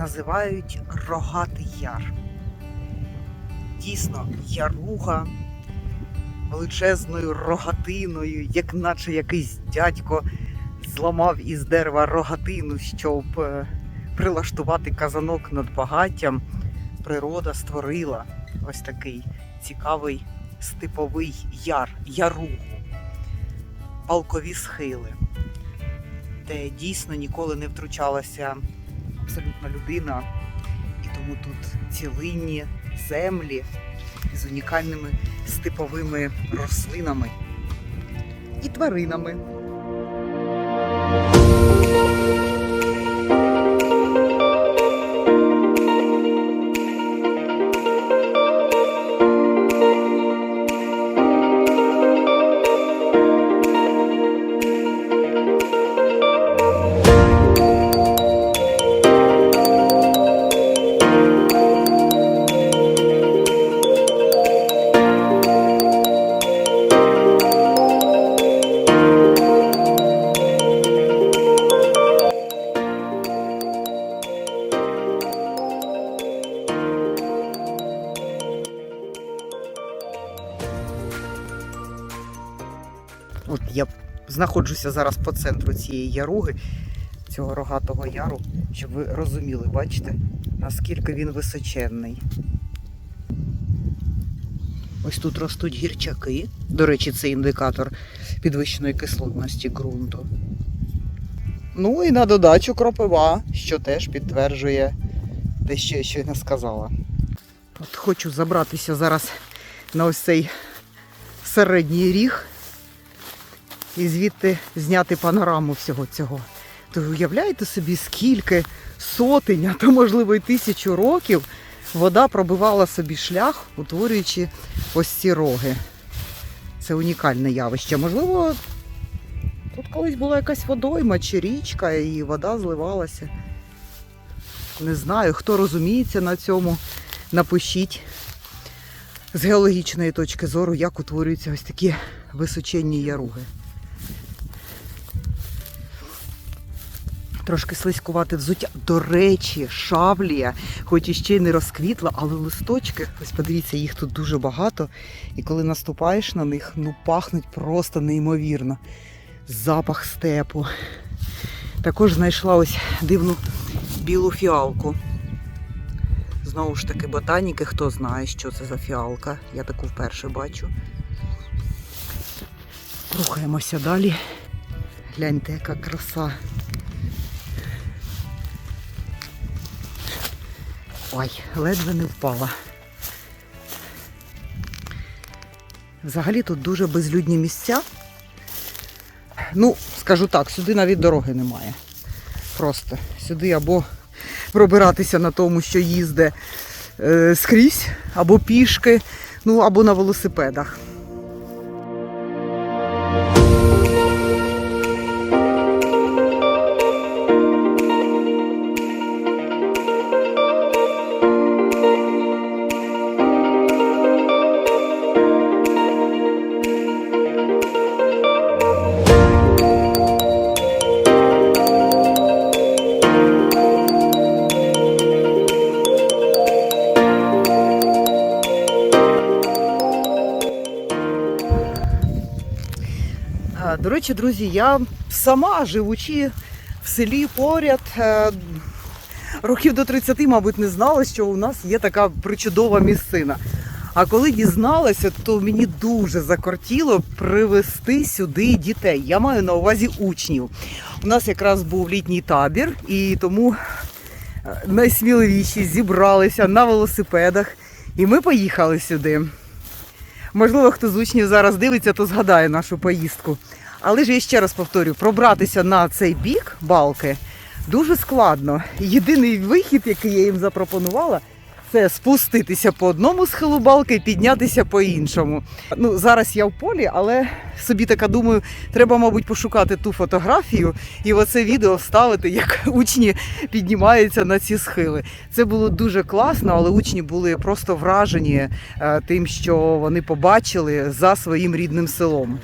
називають Рогатий Яр. Дійсно, яруга величезною рогатиною, як наче якийсь дядько зламав із дерева рогатину, щоб е, прилаштувати казанок над багаттям. Природа створила ось такий цікавий степовий яр, яругу, палкові схили, де дійсно ніколи не втручалася абсолютно людина, і тому тут цілинні землі з унікальними степовими рослинами і тваринами. Я знаходжуся зараз по центру цієї яруги, цього рогатого яру, щоб ви розуміли, бачите, наскільки він височенний. Ось тут ростуть гірчаки. До речі, це індикатор підвищеної кислотності ґрунту. Ну і на додачу кропива, що теж підтверджує те, що я щойно сказала. От хочу забратися зараз на ось цей середній ріг і звідти зняти панораму всього цього. То ви уявляєте собі, скільки сотень, а то можливо і тисячу років вода пробивала собі шлях, утворюючи ось ці роги. Це унікальне явище. Можливо, тут колись була якась водойма чи річка, і вода зливалася. Не знаю, хто розуміється на цьому, напишіть з геологічної точки зору, як утворюються ось такі височенні яруги. Трошки слизькувати взуття. До речі, шавлія, хоч і ще й не розквітла, але листочки, ось подивіться, їх тут дуже багато. І коли наступаєш на них, ну пахнуть просто неймовірно. Запах степу. Також знайшла ось дивну білу фіалку. Знову ж таки, ботаніки, хто знає, що це за фіалка. Я таку вперше бачу. Рухаємося далі. Гляньте, яка краса. Ой, ледве не впала. Взагалі тут дуже безлюдні місця. Ну, скажу так, сюди навіть дороги немає. Просто сюди або пробиратися на тому, що їзде е, скрізь, або пішки, ну або на велосипедах. Речі, друзі, я сама живучи в селі поряд. е, Років до 30, мабуть, не знала, що у нас є така причудова місцина. А коли дізналася, то мені дуже закортіло привезти сюди дітей. Я маю на увазі учнів. У нас якраз був літній табір, і тому е, найсміливіші зібралися на велосипедах, і ми поїхали сюди. Можливо, хто з учнів зараз дивиться, то згадає нашу поїздку. Але ж я ще раз повторю, пробратися на цей бік балки дуже складно. Єдиний вихід, який я їм запропонувала, це спуститися по одному схилу балки і піднятися по іншому. Ну, зараз я в полі, але собі така думаю, треба, мабуть, пошукати ту фотографію і оце відео вставити, як учні піднімаються на ці схили. Це було дуже класно, але учні були просто вражені е, тим, що вони побачили за своїм рідним селом.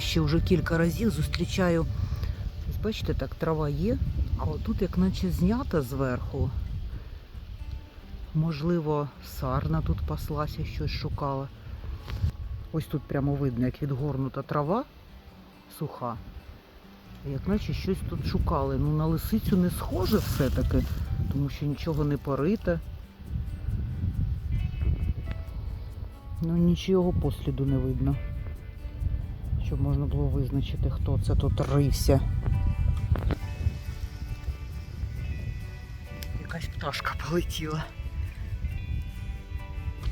Цікаве. Вже кілька разів зустрічаю. Ось бачите, так трава є, а отут як наче знята зверху. Можливо, сарна тут паслася, щось шукала. Ось тут прямо видно, як відгорнута трава суха. Як наче щось тут шукали. Ну на лисицю не схоже все-таки, тому що нічого не порите. Ну нічого посліду не видно. Щоб можна було визначити, хто це тут рився. Якась пташка полетіла.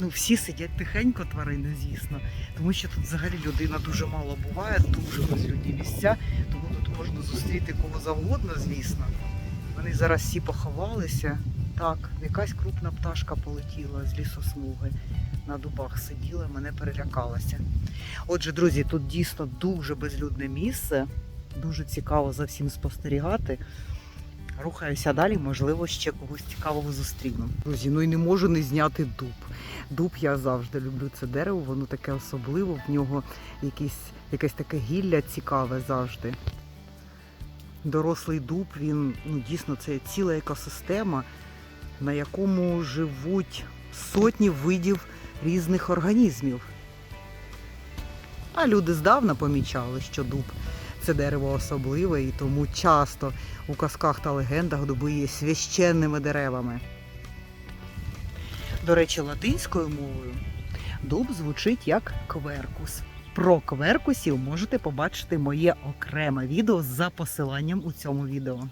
Ну, всі сидять тихенько, тварини, звісно. Тому що тут взагалі людина дуже мало буває, дуже безлюдні місця, тому тут можна зустріти кого завгодно, звісно. Вони зараз всі поховалися. Так, якась крупна пташка полетіла з лісосмуги. На дубах сиділа, мене перелякалася. Отже, друзі, тут дійсно дуже безлюдне місце. Дуже цікаво за всім спостерігати. Рухаюся далі, можливо, ще когось цікавого зустріну. Друзі, ну і не можу не зняти дуб. Дуб я завжди люблю це дерево, воно таке особливе, в нього якісь, якесь таке гілля цікаве завжди. Дорослий дуб, він ну, дійсно це ціла екосистема, на якому живуть сотні видів різних організмів. А люди здавна помічали, що дуб це дерево особливе, і тому часто у казках та легендах дуби є священними деревами. До речі, латинською мовою дуб звучить як кверкус. Про кверкусів можете побачити моє окреме відео за посиланням у цьому відео.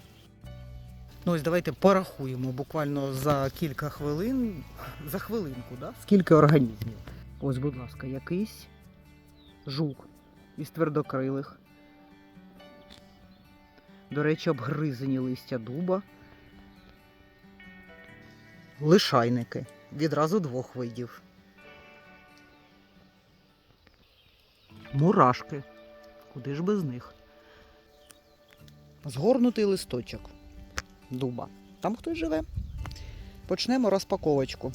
Ну ось давайте порахуємо буквально за кілька хвилин, за хвилинку, да? скільки організмів. Ось, будь ласка, якийсь жук із твердокрилих. До речі, обгризані листя дуба. Лишайники. Відразу двох видів. Мурашки. Куди ж без них? Згорнутий листочок дуба. Там хтось живе. Почнемо розпаковочку.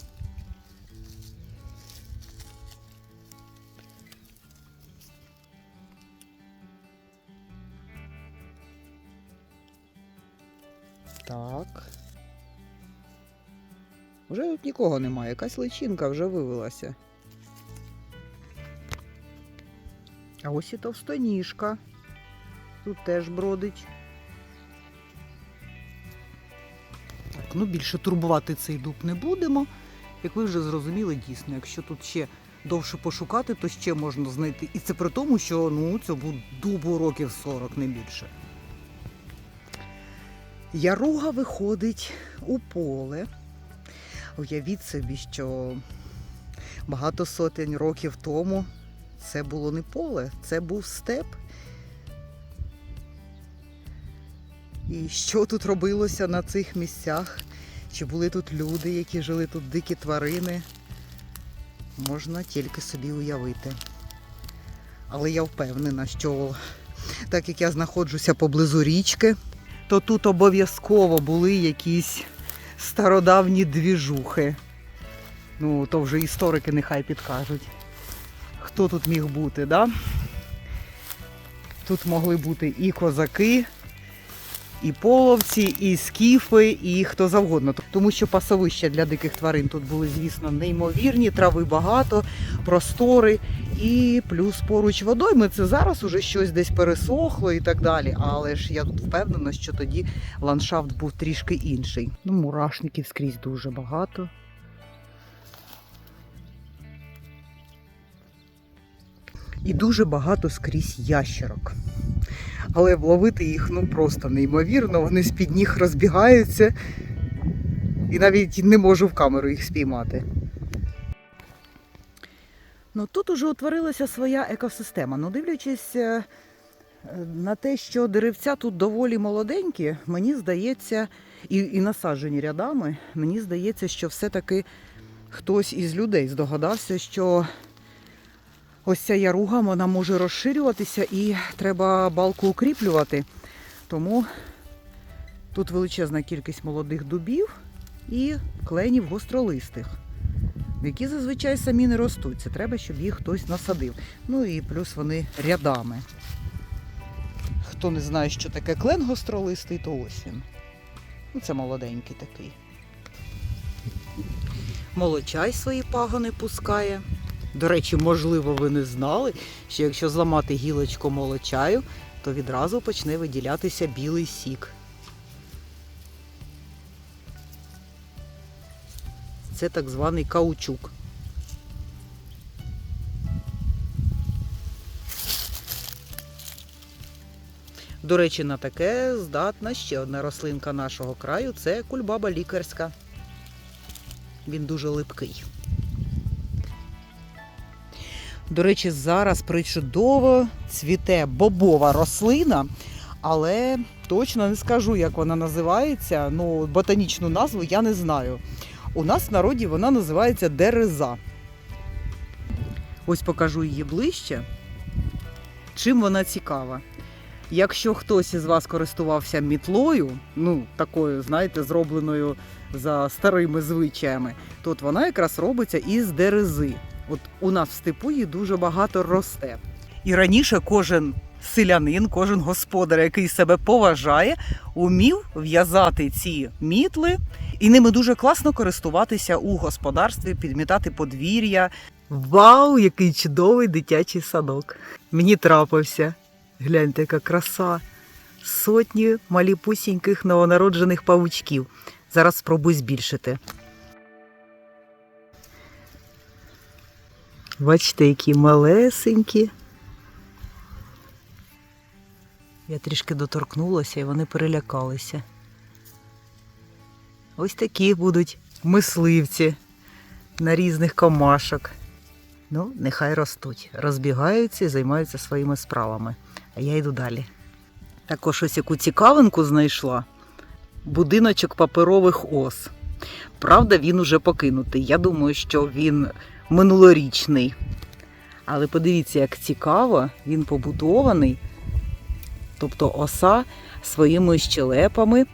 Так. Вже тут нікого немає, якась личинка вже вивелася. А ось і товстоніжка. Тут теж бродить. Ну більше турбувати цей дуб не будемо. Як ви вже зрозуміли, дійсно, якщо тут ще довше пошукати, то ще можна знайти. І це при тому, що ну, цьому дубу років 40, не більше. Яруга виходить у поле. Уявіть собі, що багато сотень років тому це було не поле, це був степ. І що тут робилося на цих місцях? Чи були тут люди, які жили тут дикі тварини? Можна тільки собі уявити. Але я впевнена, що так як я знаходжуся поблизу річки, то тут обов'язково були якісь стародавні двіжухи. Ну, то вже історики нехай підкажуть. Хто тут міг бути, да? Тут могли бути і козаки, і половці, і скіфи, і хто завгодно. Тому що пасовища для диких тварин тут були, звісно, неймовірні, трави багато, простори. І плюс поруч водойми це зараз уже щось десь пересохло і так далі. Але ж я тут впевнена, що тоді ландшафт був трішки інший. Ну, мурашників скрізь дуже багато. І дуже багато скрізь ящерок. Але вловити їх ну просто неймовірно. Вони з-під ніг розбігаються. І навіть не можу в камеру їх спіймати. Ну тут уже утворилася своя екосистема. Ну, дивлячись е, на те, що деревця тут доволі молоденькі, мені здається, і, і насаджені рядами, мені здається, що все-таки хтось із людей здогадався, що ось ця яруга вона може розширюватися і треба балку укріплювати. Тому тут величезна кількість молодих дубів і кленів гостролистих. які зазвичай самі не ростуть. Це треба, щоб їх хтось насадив. Ну і плюс вони рядами. Хто не знає, що таке клен гостролистий, то ось він. Ну, це молоденький такий. Молочай свої пагони пускає. До речі, можливо, ви не знали, що якщо зламати гілочку молочаю, то відразу почне виділятися білий сік. Це так званий каучук. До речі, на таке здатна ще одна рослинка нашого краю це кульбаба лікарська. Він дуже липкий. До речі, зараз причудово цвіте бобова рослина, але точно не скажу, як вона називається. Ну, ботанічну назву я не знаю. У нас в народі вона називається дереза. Ось покажу її ближче. Чим вона цікава? Якщо хтось із вас користувався мітлою, ну такою, знаєте, зробленою за старими звичаями, то от вона якраз робиться із дерези. От у нас в степу її дуже багато росте. І раніше кожен селянин, кожен господар, який себе поважає, умів в'язати ці мітли, і ними дуже класно користуватися у господарстві, підмітати подвір'я. Вау, який чудовий дитячий садок! Мені трапився. Гляньте, яка краса. Сотні маліпусіньких новонароджених павучків. Зараз спробуй збільшити. Бачите, які малесенькі. Я трішки доторкнулася і вони перелякалися. Ось такі будуть мисливці на різних комашок. Ну, нехай ростуть, розбігаються і займаються своїми справами. А я йду далі. Також ось яку цікавинку знайшла. Будиночок паперових ос. Правда, він уже покинутий. Я думаю, що він минулорічний. Але подивіться, як цікаво, він побудований. Тобто оса своїми щелепами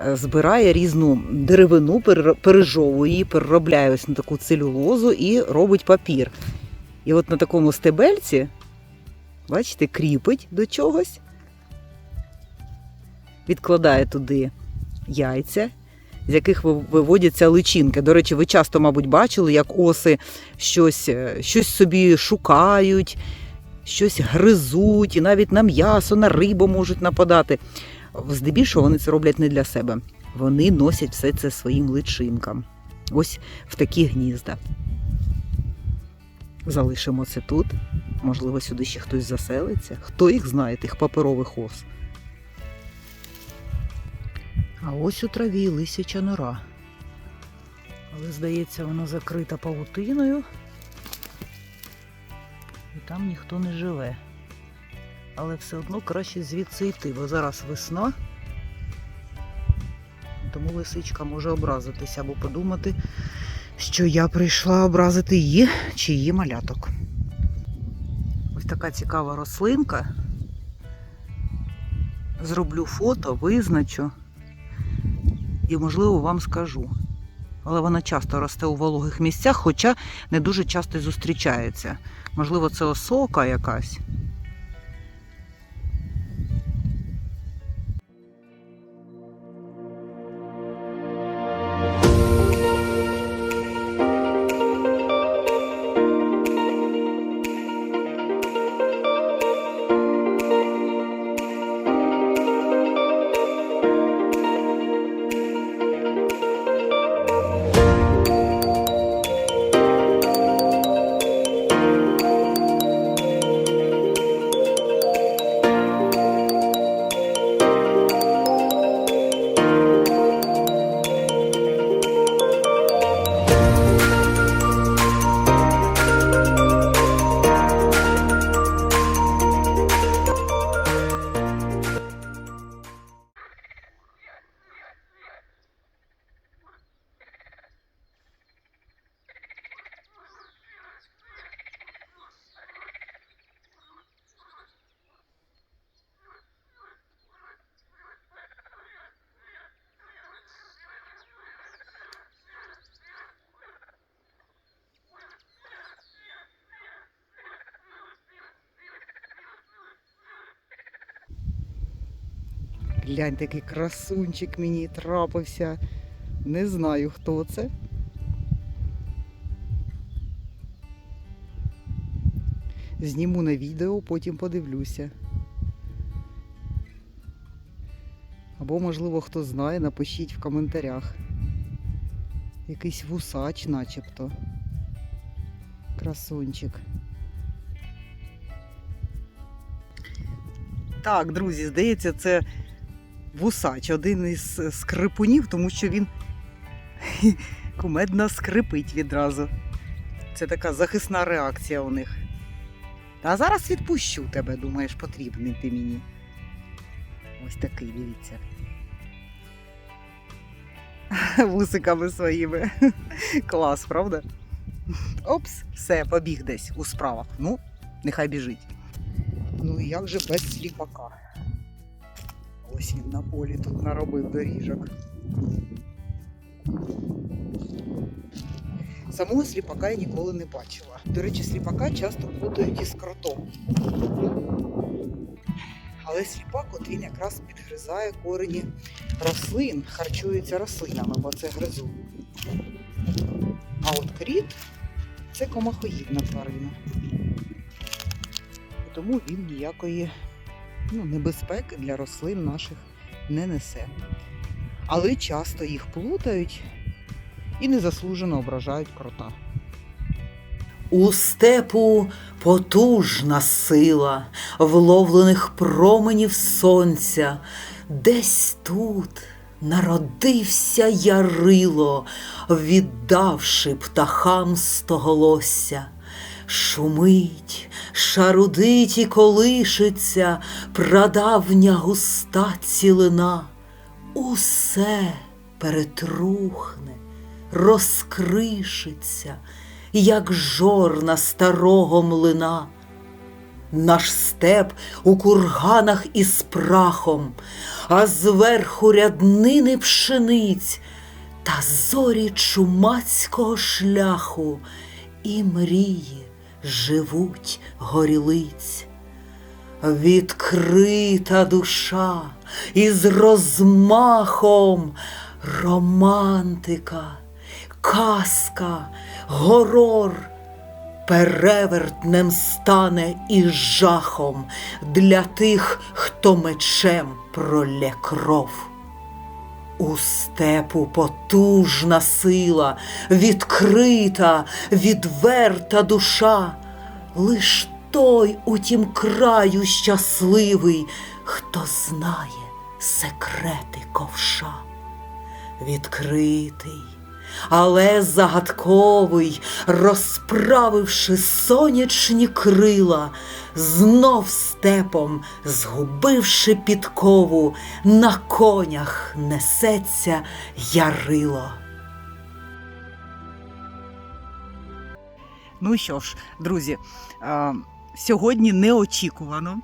е, збирає різну деревину, пережовує її, переробляє ось на таку целюлозу і робить папір. І от на такому стебельці, бачите, кріпить до чогось, відкладає туди яйця, з яких виводяться личинки. До речі, ви часто, мабуть, бачили, як оси щось, е, щось собі шукають, щось гризуть, і навіть на м'ясо, на рибу можуть нападати. Здебільшого вони це роблять не для себе. Вони носять все це своїм личинкам. Ось в такі гнізда. Залишимо це тут. Можливо, сюди ще хтось заселиться. Хто їх знає, тих паперових ос. А ось у траві лисяча нора. Але, здається, вона закрита павутиною. І там ніхто не живе. Але все одно краще звідси йти, бо зараз весна. Тому лисичка може образитися або подумати, що я прийшла образити її чи її маляток. Ось така цікава рослинка. Зроблю фото, визначу і, можливо, вам скажу. Але вона часто росте у вологих місцях, хоча не дуже часто зустрічається. Можливо, це осока якась. Глянь, такий красунчик мені трапився. Не знаю, хто це. Зніму на відео, потім подивлюся. Або, можливо, хто знає, напишіть в коментарях. Якийсь вусач, начебто. Красунчик. Так, друзі, здається, це вусач, один із скрипунів, тому що він кумедно скрипить відразу. Це така захисна реакція у них. А зараз відпущу тебе, думаєш, потрібний ти мені. Ось такий, дивіться. Вусиками своїми. Клас, правда? Опс, все, побіг десь у справах. Ну, нехай біжить. Ну як же без сліпака? Ось він на полі тут наробив доріжок. Самого сліпака я ніколи не бачила. До речі, сліпака часто плутають із кротом. Але сліпак, от він якраз підгризає корені рослин, харчується рослинами, бо це гризун. А от кріт це комахоїдна тварина. Тому він ніякої ну, небезпеки для рослин наших не несе. Але часто їх плутають і незаслужено ображають крота. У степу потужна сила вловлених променів сонця, десь тут народився ярило, віддавши птахам стоголосся. Шумить, шарудить і колишиться прадавня густа цілина, усе перетрухне, розкришиться, як жорна старого млина. Наш степ у курганах із прахом, а зверху ряднини пшениць та зорі чумацького шляху і мрії живуть горілиць. Відкрита душа із розмахом романтика, казка, горор перевертнем стане і жахом для тих, хто мечем пролє кров. У степу потужна сила, відкрита, відверта душа, лиш той у тім краю щасливий, хто знає секрети ковша. Відкритий, але загадковий, розправивши сонячні крила, знов степом, згубивши підкову, на конях несеться ярило. Ну що ж, друзі, сьогодні неочікувано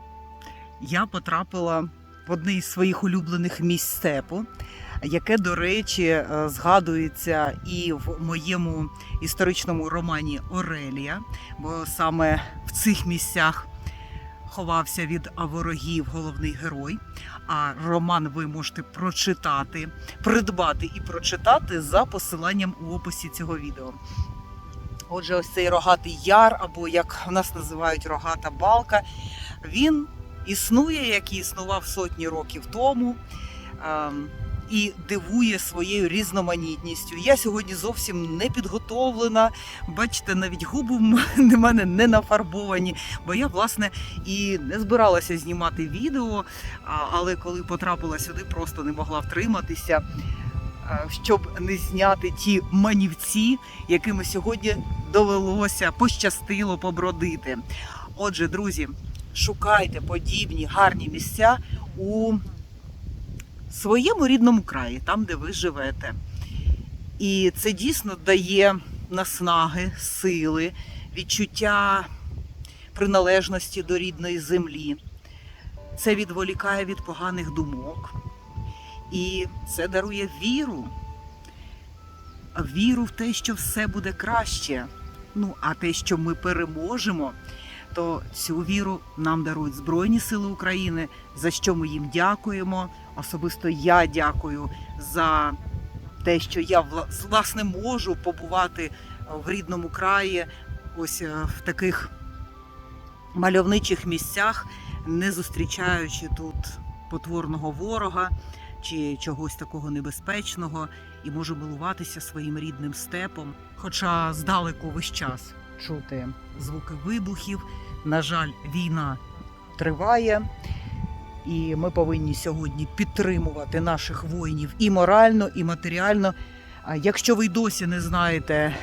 я потрапила в одне із своїх улюблених місць степу, яке, до речі, е, згадується і в моєму історичному романі Орелія, бо саме в цих місцях ховався від ворогів головний герой. А роман ви можете прочитати, придбати і прочитати за посиланням у описі цього відео. Отже, ось цей рогатий яр, або як в нас називають рогата балка, він існує, як і існував сотні років тому. І дивує своєю різноманітністю. Я сьогодні зовсім не підготовлена. Бачите, навіть губи в мене- не нафарбовані, бо я, власне, і не збиралася знімати відео, але коли потрапила сюди, просто не могла втриматися, е, щоб не зняти ті манівці, якими сьогодні довелося пощастило побродити. Отже, друзі, шукайте подібні гарні місця у своєму рідному краї, там, де ви живете. І це дійсно дає наснаги, сили, відчуття приналежності до рідної землі. Це відволікає від поганих думок. І це дарує віру. Віру в те, що все буде краще. Ну, а те, що ми переможемо, то цю віру нам дарують Збройні Сили України, за що ми їм дякуємо. Особисто я дякую за те, що я власне можу побувати в рідному краї, ось е, в таких мальовничих місцях, не зустрічаючи тут потворного ворога чи чогось такого небезпечного, і можу милуватися своїм рідним степом. Хоча здалеку весь час чути звуки вибухів. На жаль, війна триває, і ми повинні сьогодні підтримувати наших воїнів і морально, і матеріально. Якщо ви досі не знаєте,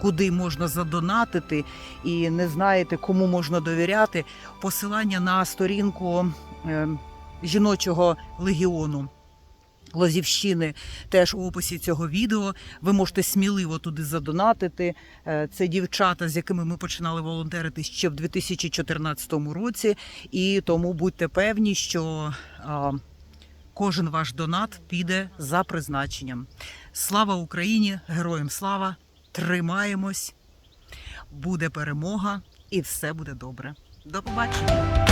куди можна задонатити, і не знаєте, кому можна довіряти, посилання на сторінку е, жіночого легіону. Лозівщини теж у описі цього відео. Ви можете сміливо туди задонатити. Е, Це дівчата, з якими ми починали волонтерити ще в 2014 році. І тому будьте певні, що кожен ваш донат піде за призначенням. Слава Україні! Героям слава! Тримаємось! Буде перемога і все буде добре. До побачення!